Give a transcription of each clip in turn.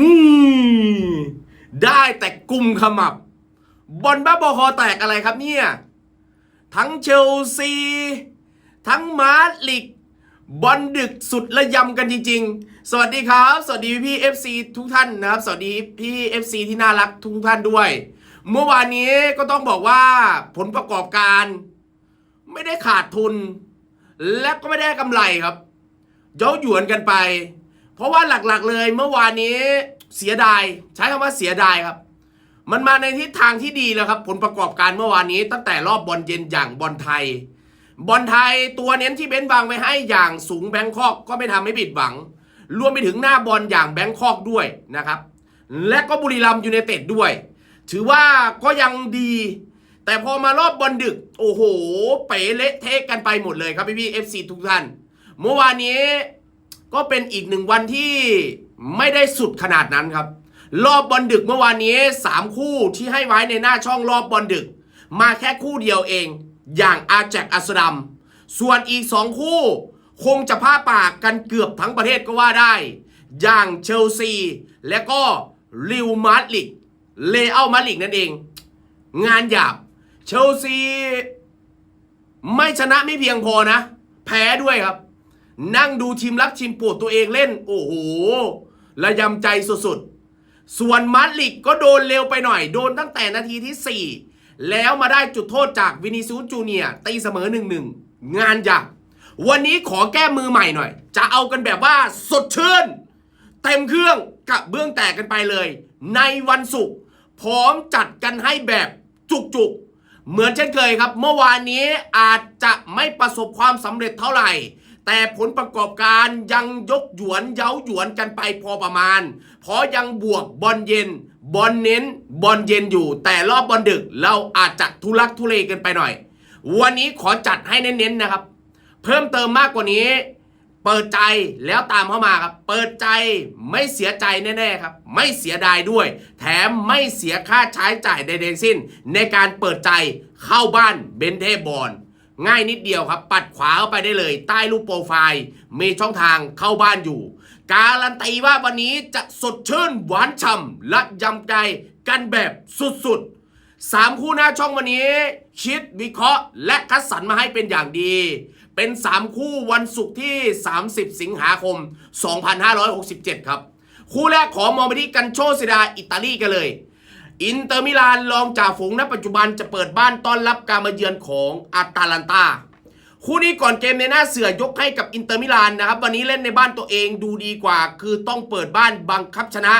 นี่ได้แต่กลุ่มขมับบอลบ้าบอคอแตกอะไรครับเนี่ย ทั้งเชลซี ทั้งมาดริดบอลดึกสุดระยำกันจริง ๆ สวัสดีครับ สวัสดีพี่เอฟซีทุกท่านนะครับ สวัสดีพี่เอฟซีที่น่ารักทุกท่านด้วย เมื่อวานนี้ก็ต้องบอกว่าผลประกอบการ ไม่ได้ขาดทุน และก็ไม่ได้กำไรครับ เย้าหยวนกันไป เพราะว่าหลักๆเลยเมื่อวานนี้เสียดาย ใช้คำว่าเสียดายครับ มันมาในทิศทางที่ดีแล้วครับ ผลประกอบการเมื่อวานนี้ ตั้งแต่รอบบอลเย็นอย่างบอลไทย บอลไทยตัวเน้นที่เบ้นวางไว้ให้อย่างสูงแบงคอกก็ไม่ทำให้ผิดหวัง รวมไปถึงหน้าบอลอย่างแบงคอกด้วยนะครับ และก็บุรีรัมย์ยูไนเต็ดด้วย ถือว่าก็ยังดี แต่พอมารอบบอลดึก โอ้โห เป๋เละเทะกันไปหมดเลยครับพี่พี่เอฟซีทุกท่าน เมื่อวานนี้ ก็เป็นอีกหนึ่งวันที่ไม่ได้สุดขนาดนั้นครับ รอบบอลดึกเมื่อวานนี้ 3 คู่ที่ให้ไว้ในหน้าช่องรอบบอลดึก มาแค่คู่เดียวเอง อย่างอาแจกอัสดัมส่วนอีก 2 คู่ คงจะผ้าปากกันเกือบทั้งประเทศก็ว่าได้ อย่างเชลซี และก็ลิวมาดริดเลอัลมาดริดนั่นเอง งานหยาบเชลซี ไม่ชนะไม่เพียงพอนะ แพ้ด้วยครับ นั่งดูทีมรักทีมปวดตัวเองเล่น โอ้โห ระยำใจสุดๆ ส่วนมาดริดก็โดนเร็วไปหน่อย โดนตั้งแต่นาทีที่ 4 แล้วมาได้จุดโทษจากวินิซูจูเนียตีเสมอ 1-1 งานหยักวันนี้ขอแก้มือใหม่หน่อย จะเอากันแบบว่าสดชื่น เต็มเครื่องกับเบื้องแตกกันไปเลย ในวันศุกร์พร้อมจัดกันให้แบบจุกๆ เหมือนเช่นเคยครับ เมื่อวานนี้อาจจะไม่ประสบความสำเร็จเท่าไหร่ แต่ผลประกอบการยังยกหยวนเย้าหยวนกันไปพอประมาณ เพราะยังบวกบอลเย็น บอลเน้น บอลเย็นอยู่ แต่รอบบอลดึกเราอาจจะทุลักทุเลกันไปหน่อย วันนี้ขอจัดให้เน้นๆนะครับ เพิ่มเติมมากกว่านี้ เปิดใจแล้วตามเข้ามาครับ เปิดใจไม่เสียใจแน่ๆครับ ไม่เสียดายด้วย แถมไม่เสียค่าใช้จ่ายใดๆสิ้น ในการเปิดใจเข้าบ้านเบนเทบอล ง่ายนิดเดียวครับ ปัดขวาเข้าไปได้เลย ใต้รูปโปรไฟล์มีช่องทางเข้าบ้านอยู่ การันตีว่าวันนี้จะสดชื่นหวานฉ่ำและยำใจกันแบบสุดๆสามคู่หน้าช่องวันนี้ คิดวิเคราะห์ และคัดสรรมาให้เป็นอย่างดี เป็น 3 คู่วันศุกร์ที่ 30 สิงหาคม 2567 ครับ คู่แรกขอมองไปที่กันโชซิดาอิตาลีกันเลย อินเตอร์มิลานรองจ่าฝูงณปัจจุบันจะเปิดบ้านต้อนรับการมาเยือนของอาตาลันตาคู่นี้ก่อนเกมในหน้าเสือยกให้กับอินเตอร์มิลานนะครับ วันนี้เล่นในบ้านตัวเองดูดีกว่า คือต้องเปิดบ้านบังคับชนะ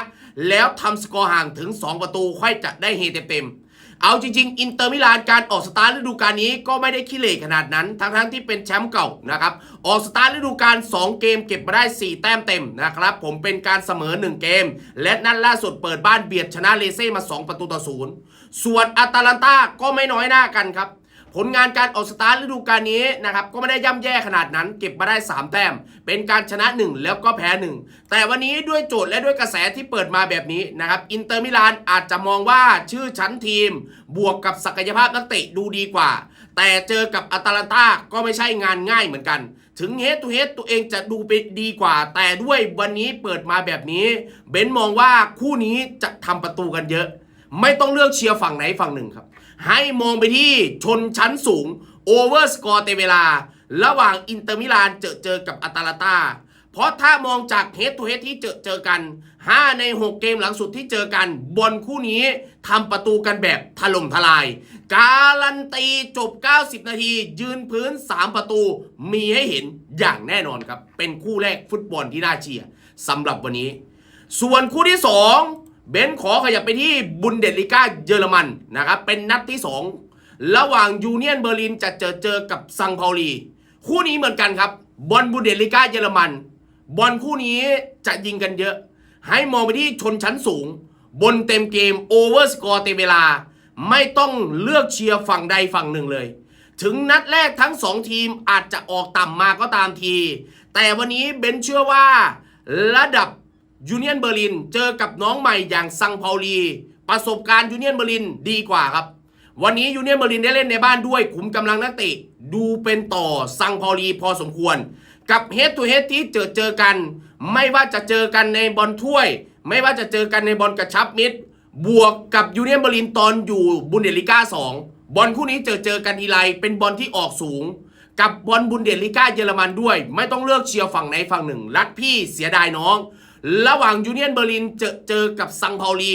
แล้วทำสกอร์ห่างถึง 2 ประตูค่อยจะได้เฮเต็ม เอาจริงๆ อินเตอร์มิลานการออกสตาร์ทฤดูกาลนี้ก็ไม่ได้ขี้เหร่ขนาดนั้น ทั้งๆที่เป็นแชมป์เก่านะครับ ออกสตาร์ทฤดูกาล2 เกมเก็บมาได้ 4 แต้มเต็มนะครับ ผมเป็นการเสมอ 1 เกม และนัดล่าสุดเปิดบ้านเบียดชนะเลเซ่มา 2 ประตูต่อศูนย์ส่วนอาตาลันตาก็ไม่น้อยหน้ากันครับ ผลงานการออกสตาร์ทฤดูกาลนี้นะครับก็ไม่ได้ย่ำแย่ขนาดนั้น เก็บมาได้ 3 แต้ม เป็นการชนะ 1 แล้วก็แพ้ 1 แต่วันนี้ด้วยโจทย์และด้วยกระแสที่เปิดมาแบบนี้นะครับอินเตอร์มิลานอาจจะมองว่าชื่อชั้นทีม บวกกับศักยภาพนักเตะดูดีกว่า แต่เจอกับอาตาลันตาก็ไม่ใช่งานง่ายเหมือนกัน ถึงเฮดตูเฮดตัวเองจะดูไปดีกว่า แต่ด้วยวันนี้เปิดมาแบบนี้ เบนมองว่าคู่นี้จะทำประตูกันเยอะ ไม่ต้องเลือกเชียร์ฝั่งไหนฝั่งหนึ่งครับ ให้มองไปที่ชนชั้นสูงโอเวอร์สกอร์เตเวลา ระหว่างอินเตอร์มิลานเจอเจอกับอาตาลาตาเพราะถ้ามองจากเฮด o ูเฮดที่เจอเจอกัน 5 ใน 6 เกมหลังสุดที่เจอกันบอลคู่นี้ทำประตูกันแบบถล่มทลาย การันตีจบ 90 นาที ยืนพื้น 3 ประตูมีให้เห็นอย่างแน่นอนครับ เป็นคู่แรกฟุตบอลที่น่าเชียร์สำหรับวันนี้ ส่วนคู่ที่ 2 เบนขอขยับไปที่บุนเดสลิก้าเยอรมันนะครับเป็นนัดที่ 2 ระหว่างยูเนียนเบอร์ลินจะเจอเจอกับซังเปาลี คู่นี้เหมือนกันครับ บอลบุนเดสลิก้าเยอรมัน บอลคู่นี้จะยิงกันเยอะ ให้มองไปที่ชนชั้นสูง บนเต็มเกมโอเวอร์สกอร์เต็มเวลา ไม่ต้องเลือกเชียร์ฝั่งใดฝั่งหนึ่งเลย ถึงนัดแรกทั้งสองทีมอาจจะออกต่ำมาก็ตามที แต่วันนี้เบนเชื่อว่าระดับ ยูเนียนเบอร์ลินเจอกับน้องใหม่อย่างซังเปาลีประสบการณ์ยูเนียนเบอร์ลินดีกว่าครับ วันนี้ยูเนียนเบอร์ลินได้เล่นในบ้านด้วยขุมกำลังนักเตะดูเป็นต่อซังเปาลีพอสมควร กับเฮด o ูเฮดที่เจอเจอกัน ไม่ว่าจะเจอกันในบอลถ้วย ไม่ว่าจะเจอกันในบอลกระชับมิตรบวกกับยูเนียนเบอร์ลินตอนอยู่บุนเดลิก้า2บอลคู่นี้เจอเจอกันทีไรเป็นบอลที่ออกสูง กับบอลบุนเดลิก้าเยอรมันด้วย ไม่ต้องเลือกเชียร์ฝั่งไหนฝั่งหนึ่ง รักพี่เสียดายน้อง ระหว่างยูเนียนเบอร์ลินเจอเจอกับซังเปาลี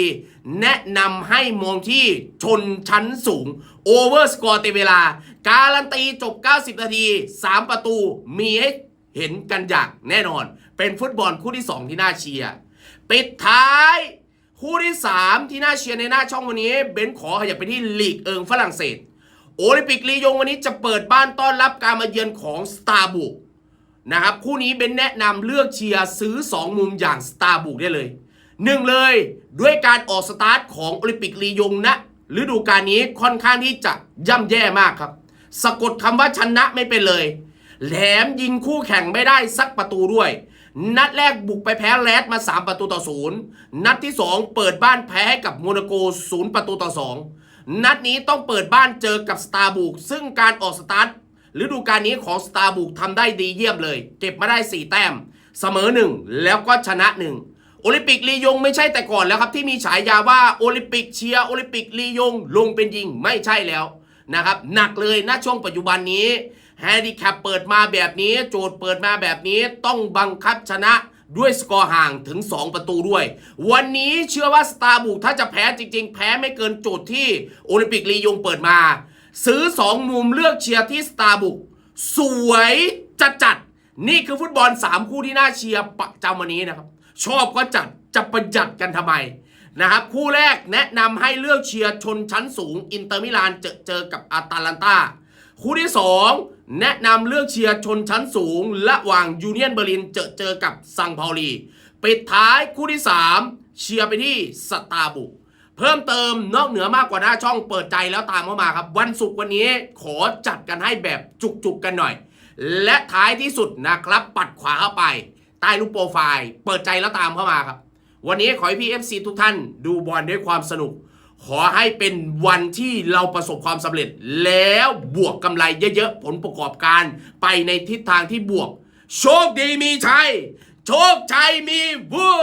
แนะนำให้มองที่ชนชั้นสูง โอเวอร์สกอร์เต็มเวลา การันตีจบ 90 นาที 3 ประตูมีให้เห็นกันอย่างแน่นอน เป็นฟุตบอลคู่ที่ 2 ที่น่าเชียร์ ปิดท้ายคู่ที่ 3 ที่น่าเชียร์ในหน้าช่องวันนี้เบนซ์ขอขยับไปที่ลีกเอิงฝรั่งเศส โอลิมปิกลียงวันนี้จะเปิดบ้านต้อนรับการมาเยือนของสตาร์บุก นะครับ คู่นี้เป็นแนะนำเลือกเชียร์ซื้อ 2 มุมอย่างสตาร์บุกได้เลยหนึ่งเลยด้วยการออกสตาร์ทของโอลิมปิกลียงนะฤดูกาลนี้ค่อนข้างที่จะย่ำแย่มากครับ สะกดคำว่าชนะไม่เป็นเลยแถมยิงคู่แข่งไม่ได้สักประตูด้วย นัดแรกบุกไปแพ้แรดมา 3 ประตูต่อศูนย์นัดที่ 2 เปิดบ้านแพ้กับโมนาโกศูนย์ประตูต่อ 2 นัดนี้ต้องเปิดบ้านเจอกับสตาร์บุกซึ่งการออกสตาร์ท ฤดูกาลนี้ของสตาร์บุกทำได้ดีเยี่ยมเลย เก็บมาได้ 4 แต้ม เสมอ 1 แล้วก็ชนะ 1 โอลิมปิกลียงไม่ใช่แต่ก่อนแล้วครับที่มีฉายาว่าโอลิมปิกเชียร์โอลิมปิกลียงลงเป็นยิงไม่ใช่แล้วนะครับหนักเลยณช่วงปัจจุบันนี้แฮนดิแคปเปิดมาแบบนี้ โจทย์เปิดมาแบบนี้ต้องบังคับชนะด้วยสกอร์ห่างถึง 2 ประตูด้วย วันนี้เชื่อว่าสตาร์บุกถ้าจะแพ้จริง ๆ แพ้ไม่เกินโจทย์ที่โอลิมปิกลียงเปิดมา ซื้อ2มุมเลือกเชียร์ที่สตาร์บุกสวยจัดจัด นี่คือฟุตบอล 3 คู่ที่น่าเชียร์ประจำวันนี้นะครับ ชอบก็จัดจะประหยัดกันทำไมนะครับคู่แรกแนะนำให้เลือกเชียร์ชนชั้นสูง อินเตอร์มิลานเจอเจอกับอาตาลันตาคู่ที่ 2 แนะนำเลือกเชียร์ชนชั้นสูงระหว่างยูเนียนเบอร์ลินเจอเจอกับซังเปาลีปิดท้ายคู่ที่ 3 เชียร์ไปที่สตาร์บุก เพิ่มเติมนอกเหนือมากกว่าหน้าช่องเปิดใจแล้วตามเข้ามาครับ วันศุกร์วันนี้ขอจัดกันให้แบบจุกๆกันหน่อย และท้ายที่สุดนะครับ ปัดขวาเข้าไป ใต้รูปโปรไฟล์ เปิดใจแล้วตามเข้ามาครับ วันนี้ขอให้พี่ FC ทุกท่านดูบอลด้วยความสนุก ขอให้เป็นวันที่เราประสบความสำเร็จ แล้วบวกกำไรเยอะๆผลประกอบการไปในทิศทางที่บวก โชคดีมีชัยโชคชัยมีบัว